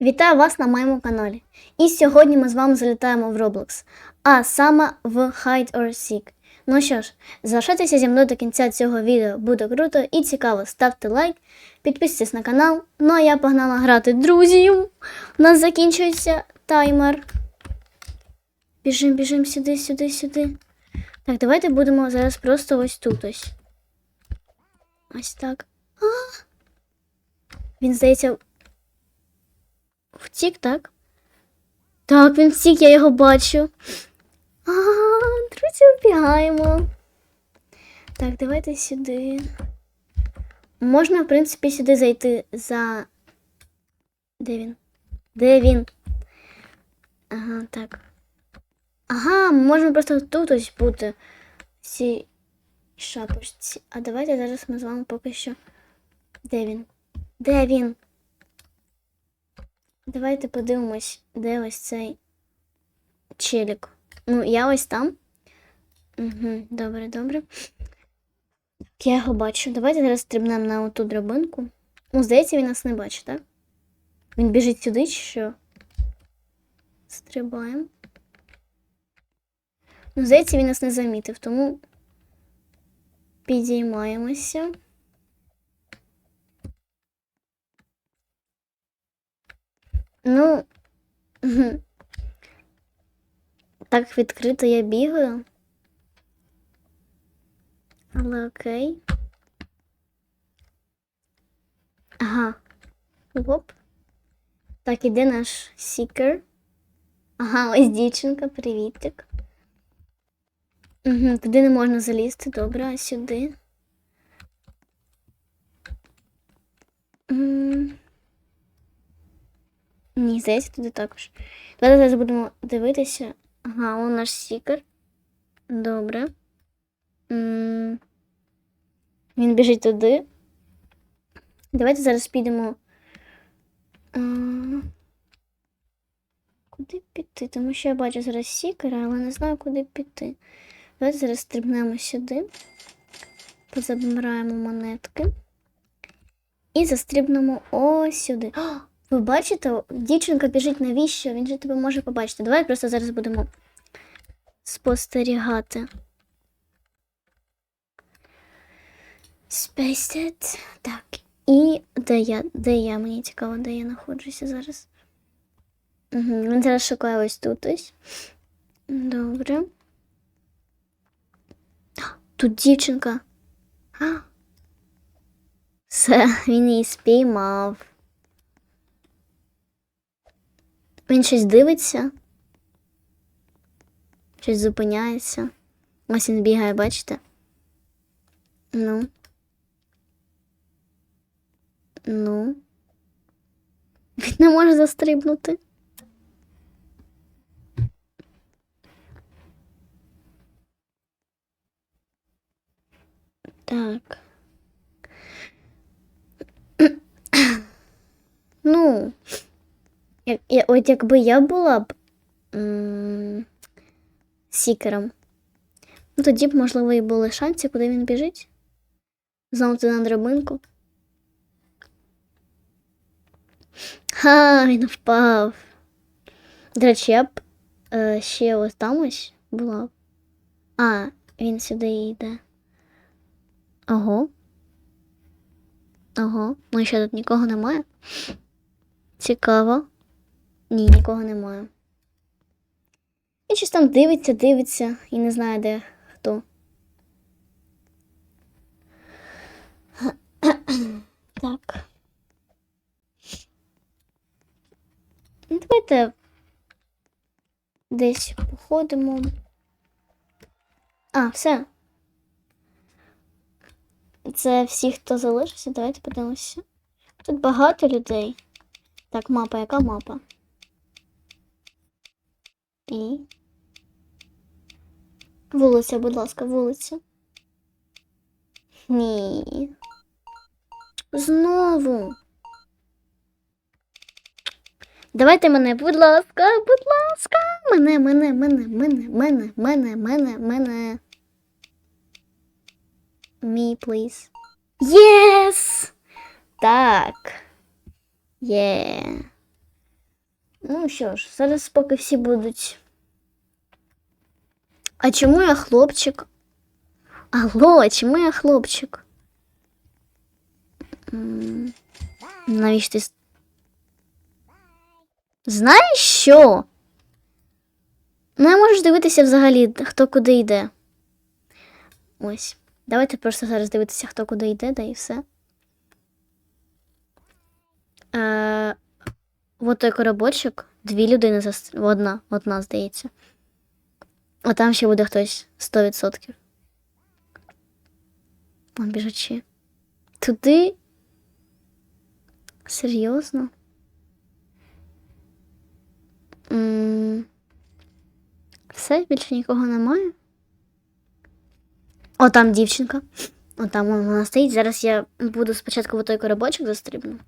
Вітаю вас на моєму каналі. І сьогодні ми з вами залітаємо в Roblox, а саме в Hide or Seek. Ну що ж, залишайтеся зі мною до кінця цього відео, буде круто і цікаво. Ставте лайк, підписуйтесь на канал. Ну а я погнала грати друзі. У нас закінчується таймер. Біжим, біжим сюди, сюди, сюди. Так, давайте будемо зараз просто ось тут ось. Ось так. А! Він здається, Втік, так? Так, він втік, я його бачу. А, друзі, вбігаємо. Так, давайте сюди. Можна, в принципі, сюди зайти за. Де він? Де він? Ага, так. Ага, можемо просто тут ось бути. в Цій шапочці. А давайте зараз ми з вами поки що. Де він? Де він? Давайте подивимось, де ось цей челік. Ну, я ось там. Угу, добре, добре. Я його бачу. Давайте зараз стрибнемо на оту драбинку. Ну, здається, він нас не бачить, так? Він біжить сюди чи що? Стрибаємо. Ну, здається, він нас не замітив, тому підіймаємося. Ну, так відкрито я бігаю. Але окей. Ага. Оп. Так, іде наш сікер. Ага, ось дівчинка, привітик. Угу, туди не можна залізти, добре, а сюди. М. Ні, здається, туди також. Давайте зараз будемо дивитися. Ага, он наш сікер. Добре. М, Він біжить туди. Давайте зараз підемо. Куди піти? Тому що я бачу зараз сікера, але не знаю, куди піти. Давайте зараз стрибнемо сюди. Позабираємо монетки. І застрибнемо ось сюди. О, ви бачите, дівчинка біжить навіщо? Він же тебе може побачити. Давай просто зараз будемо спостерігати. Spaced. Так. І де я? Де я? Мені цікаво, де я знаходжуся зараз. Угу. Він зараз шукає ось тут ось. Добре. Тут дівчинка. А. Все, він її спіймав. Він щось дивиться. Щось зупиняється. Ось він бігає, бачите? Ну. Ну. Він не може застрибнути. Так. Ну. Як, я, от якби я була б сікером, ну тоді б, можливо, і були шанси, куди він біжить. Знову ти на драбинку. Ха, він впав. До речі, я б е, ще ось там ось була. А, він сюди йде. Ого. Ого. Ну що тут нікого немає? Цікаво. Ні, нікого немає. І щось там дивиться, дивиться і не знає, де хто. Так. Ну, давайте десь походимо. А, все. Це всі, хто залишився. Давайте подивимося. Тут багато людей. Так, мапа, яка мапа? І. Вулиця, будь ласка, вулиця. Ні. Знову. Давайте мене, будь ласка, будь ласка. Мене, мене, мене, мене, мене, мене, мене, мене. Me, please. Yes! Так. Є. Ну що ж, зараз поки всі будуть. А чому я хлопчик? Алло, а чому я хлопчик? Навіщо ти. Знаєш що? Ну, я можу дивитися взагалі, хто куди йде. Ось. Давайте просто зараз дивитися, хто куди йде, да і все. Е, от той коробочок, дві людини зас... одна, одна, здається. А там ще буде хтось 100%. Вон біжачі. Туди. Серйозно? Все, більше нікого немає. О, там дівчинка. О, там вона стоїть. Зараз я буду спочатку в той коробочок застрибну.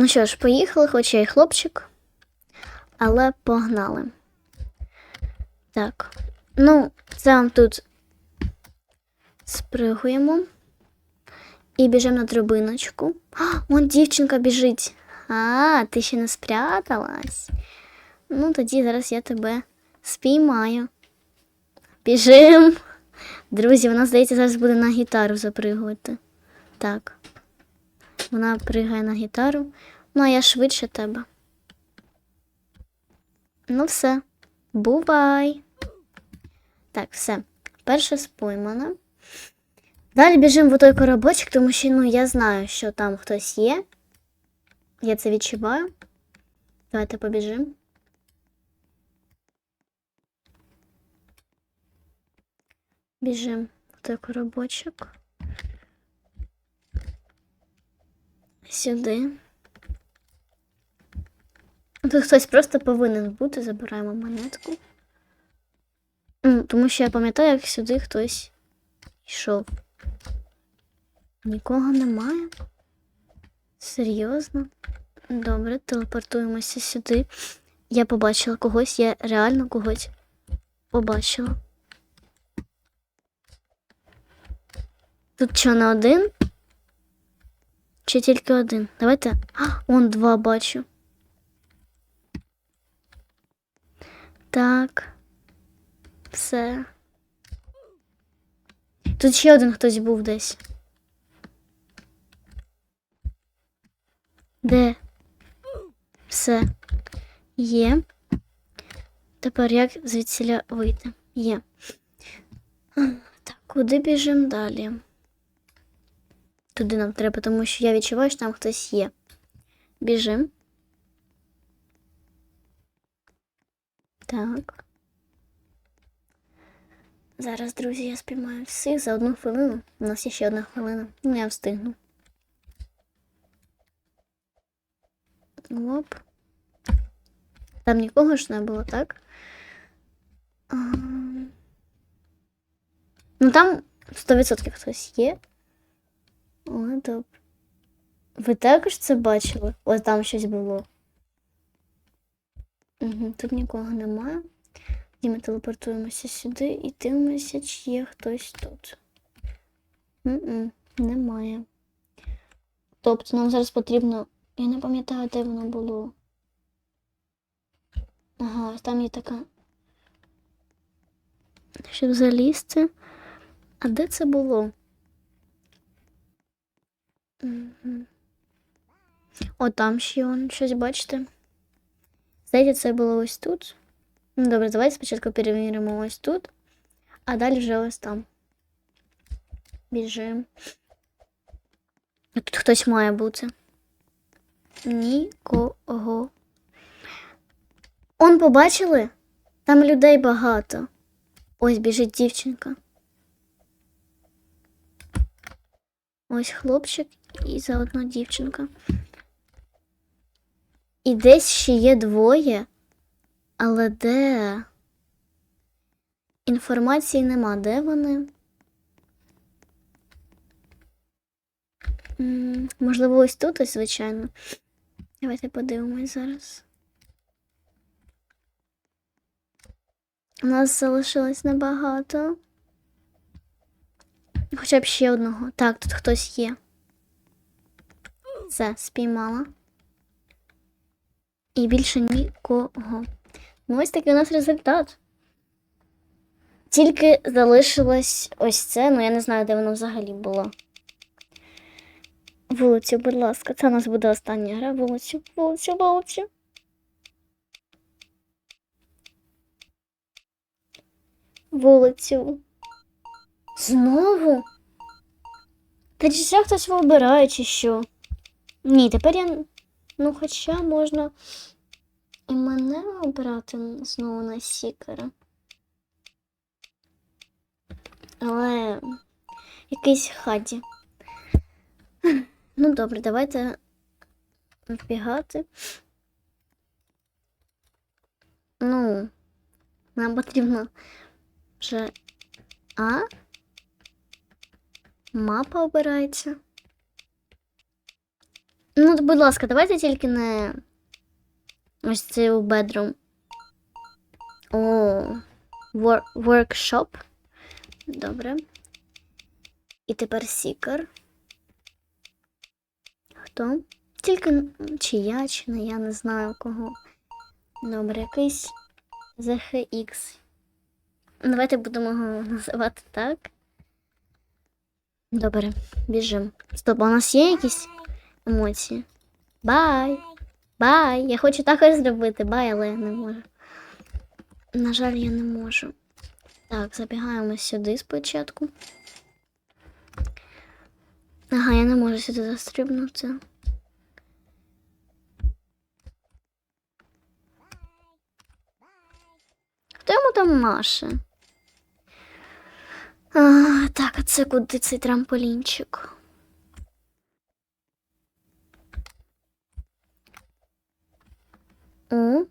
Ну що ж, поїхали, хоч я і хлопчик. Але погнали. Так. Ну, це вам тут спригуємо. І біжимо на драбиночку. А, вон дівчинка біжить. А, ти ще не спряталась. Ну, тоді зараз я тебе спіймаю. Біжим. Друзі, вона, здається, зараз буде на гітару запригувати. Так. Вона пригає на гітару. Ну, а я швидше тебе. Ну, все. Бувай. Так, все. Перше споймана. Далі біжимо в той коробочок, тому що ну, я знаю, що там хтось є. Я це відчуваю. Давайте побіжимо. Біжимо в той коробочок. Сюди. Тут хтось просто повинен бути, забираємо монетку. Тому що я пам'ятаю, як сюди хтось йшов. Нікого немає. Серйозно? Добре, телепортуємося сюди. Я побачила когось, я реально когось побачила. Тут що, не один? Чи тільки один? Давайте. А, он два бачу. Так. Все. Тут ще один хтось був десь. Де? Все. Є. Тепер як звідсіля вийти? Є. Так, куди біжимо далі? Туди нам треба, тому що я відчуваю, що там хтось є. Біжим. Так. Зараз, друзі, я спіймаю всіх за одну хвилину. У нас є ще одна хвилина. Ну, я встигну. Оп. Там нікого ж не було, так? Ну там 100% хтось є. О, добре. Ви також це бачили? Ось там щось було. Угу, тут нікого немає. І ми телепортуємося сюди і дивимося, чи є хтось тут. М-м, немає. Тобто нам зараз потрібно. Я не пам'ятаю, де воно було. Ага, там є така. Щоб залізти. А де це було? Мгм. О, там ще он щось бачите. Здається, це було ось тут. Ну, добре, давайте спочатку перевіримо ось тут, а далі вже ось там. Біжимо. Тут хтось має бути. Нікого. Он побачили? Там людей багато. Ось біжить дівчинка. Ось хлопчик і заодно дівчинка. І десь ще є двоє, але де? Інформації нема, де вони? Можливо, ось тут ось, звичайно. Давайте подивимось зараз. У нас залишилось небагато. Хоча б ще одного. Так, тут хтось є. Все, спіймала. І більше нікого. Ну, ось такий у нас результат. Тільки залишилось ось це, ну я не знаю, де воно взагалі було. Вулицю, будь ласка, це у нас буде остання гра. Вулицю, вулицю, вулицю. Вулицю. Знову? Та чи ще хтось вибирає, чи що? Ні, тепер я. Ну, хоча можна і мене обрати знову на сікера. Але якийсь хаді. Ну, добре, давайте вбігати. Ну, нам потрібно вже. А? Мапа обирається. Ну, будь ласка, давайте тільки не ось цей bedroom. О, workshop. Добре. І тепер Seeker. Хто? Тільки чи я, чи не я не знаю кого. Добре, якийсь ZHX. Давайте будемо його називати так. Добре, біжимо. Стоп, у нас є якісь емоції? Бай! Бай! Я хочу також зробити бай, але я не можу. На жаль, я не можу. Так, забігаємо сюди спочатку. Ага, я не можу сюди застрибнути. Хто йому там маше? А, так, а це куди цей трамполінчик? О.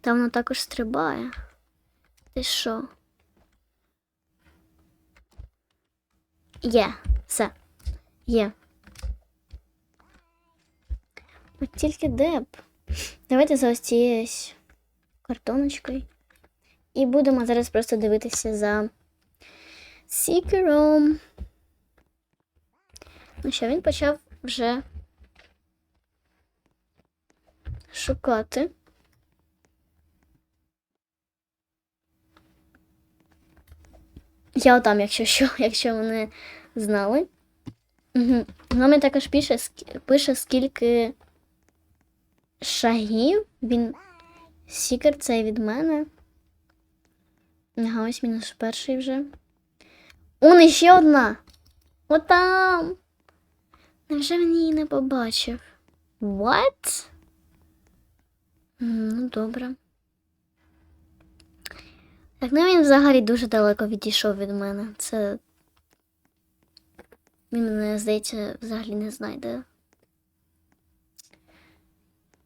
Та воно також стрибає. Ти що? Є, все. Є. От тільки де б. Давайте за ось цією картоночкою. І будемо зараз просто дивитися за Сікером. Ну що, він почав вже шукати. Я отам, якщо що, якщо вони знали. Угу. Мені також пише, пише, скільки шагів він. Сікер це від мене. Ага, ось мінус перший вже. Он іще одна. Отам. Невже він її не побачив? What? Ну, добре. Так, ну він взагалі дуже далеко відійшов від мене. Це. Він мене, здається, взагалі не знайде.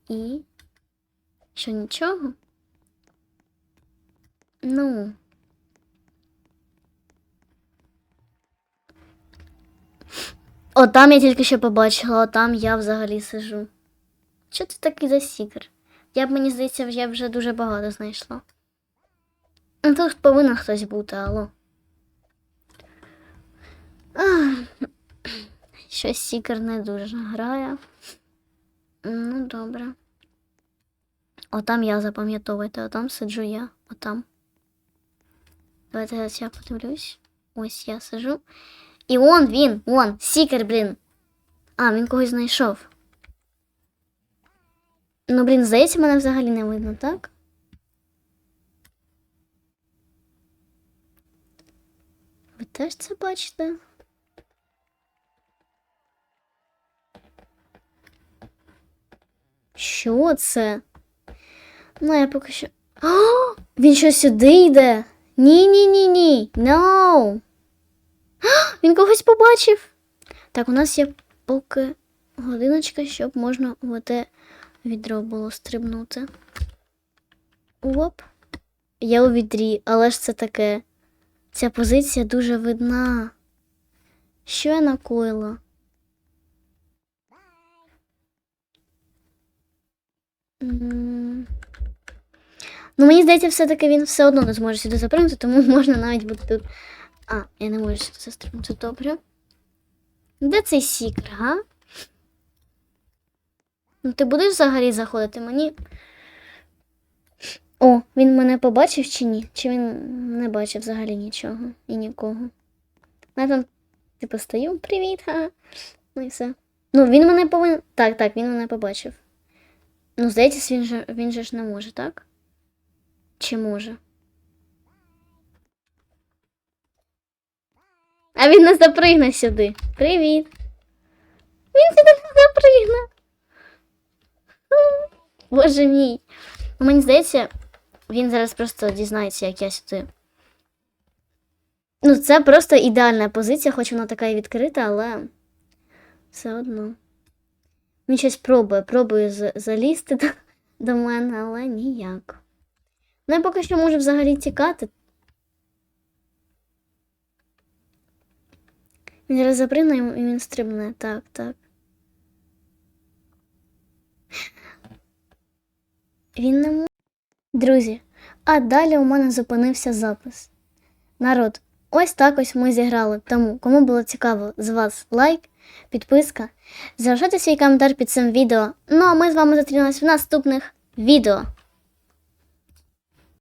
І. Що нічого? Ну. О, там я тільки що побачила, а там я взагалі сижу. Що це такий за сікер? Я б мені здається, я вже дуже багато знайшла. Ну, Тут повинен хтось бути, алло. Щось сікер не дуже грає. Ну, добре. Отам я запам'ятовуйте, а там сиджу я, отам. Давайте я подивлюсь. Ось я сижу. І он він, он, сікер, блін. А, він когось знайшов. Ну, блін, здається, мене взагалі не видно, так? Ви теж це бачите? Що це? Ну, я поки що. О, він що сюди йде? Ні, ні, ні, ні. No. Він когось побачив. Так, у нас є поки годиночка, щоб можна в те відро було стрибнути. Оп. Я у відрі, але ж це таке. Ця позиція дуже видна. Що я накоїла? Ну, мені здається, все-таки він все одно не зможе сюди запригнути, тому можна навіть бути тут. А, я не можу сюди застрибнути, добре. Де цей сікр, га? Ну, ти будеш взагалі заходити мені? О, він мене побачив чи ні? Чи він не бачив взагалі нічого і нікого? Я там, типу, стою, привіт, ха. Ну і все. Ну, він мене повинен. Так, так, він мене побачив. Ну, здається, він же, він же ж не може, так? Чи може? А він не запригне сюди. Привіт. Він сюди не запригне. Боже мій. Ну, Мені здається, він зараз просто дізнається, як я сюди. Ну, це просто ідеальна позиція, хоч вона така і відкрита, але все одно. Він щось пробує, пробує залізти до, до мене, але ніяк. Ну, я поки що можу взагалі тікати. Він зараз запригне і він стрибне. Так, так. Він не може. Друзі, а далі у мене зупинився запис. Народ, ось так ось ми зіграли. Тому, кому було цікаво з вас лайк, підписка. Залишайте свій коментар під цим відео. Ну а ми з вами зустрінемось в наступних відео.